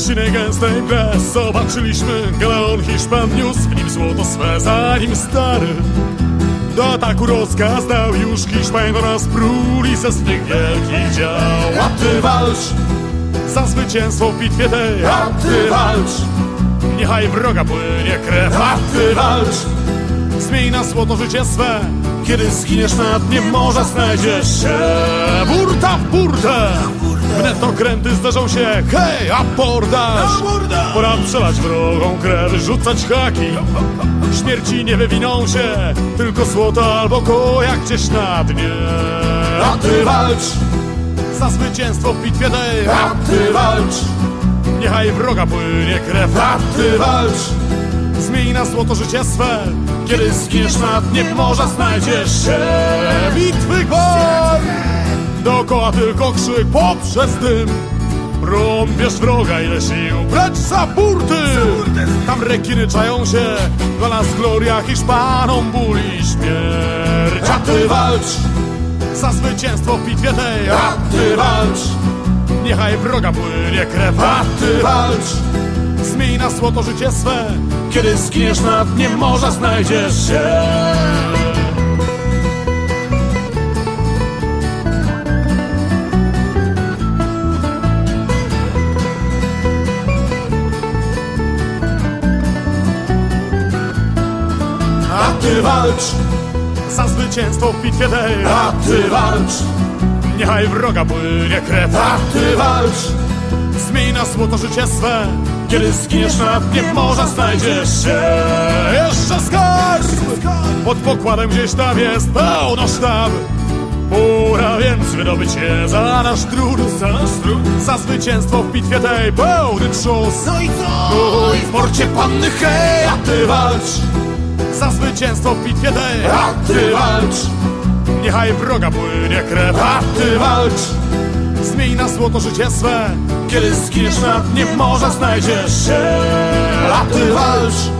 trzciny gęstej grę Zobaczyliśmy galeon Hiszpan niósł w nim złoto swe Zanim stary. Do ataku rozkaz dał Już Hiszpan do nas pruli ze swych wielkich dział. A ty walcz za zwycięstwo w bitwie tej. A ty walcz Niechaj wroga płynie krew. A ty walcz Zmień na złoto życie swe. Kiedy zginiesz na dnie morza znajdziesz się Burta w burtę. Wnet okręty zderzą się. Hej, abordaż! Pora przelać wrogą krew Rzucać haki. Śmierci nie wywiną się Tylko złoto albo kojak gdzieś na dnie. A ty walcz! Za zwycięstwo w bitwie tej A ty walcz! Niechaj wroga płynie krew. A ty walcz Zmień na złoto życie swe. Kiedy zginiesz na dnie morza znajdziesz się Bitwy gwar Dookoła tylko krzyk poprzez dym. Rąbiesz wroga ile sił Precz za burty. Tam rekiny czają się Dla nas gloria Hiszpanom ból i śmierć. A ty walcz! Za zwycięstwo w bitwie tej. A ty walcz! Niechaj wroga płynie krew. A ty walcz na złoto życie swe. Kiedy zginiesz na dnie morza znajdziesz się. A ty walcz Za zwycięstwo w bitwie tej. A ty walcz. Niechaj wroga płynie krew. A ty walcz Zmień na złoto życie swe. Kiedy zginiesz na dnie morza znajdziesz się Jeszcze skarb. Pod pokładem gdzieś tam jest pełno sztab. Pora więc wydobyć je za nasz trud. Za nasz trud. Za zwycięstwo w bitwie tej pełny trzus. No i co? no i w porcie panny hej, a ty walcz. Za zwycięstwo w bitwie tej, a ty walcz. Niechaj wroga płynie krew, a ty walcz Zmień na złoto życie swe. Kiedy zginiesz na dnie morza znajdziesz się. A ty walcz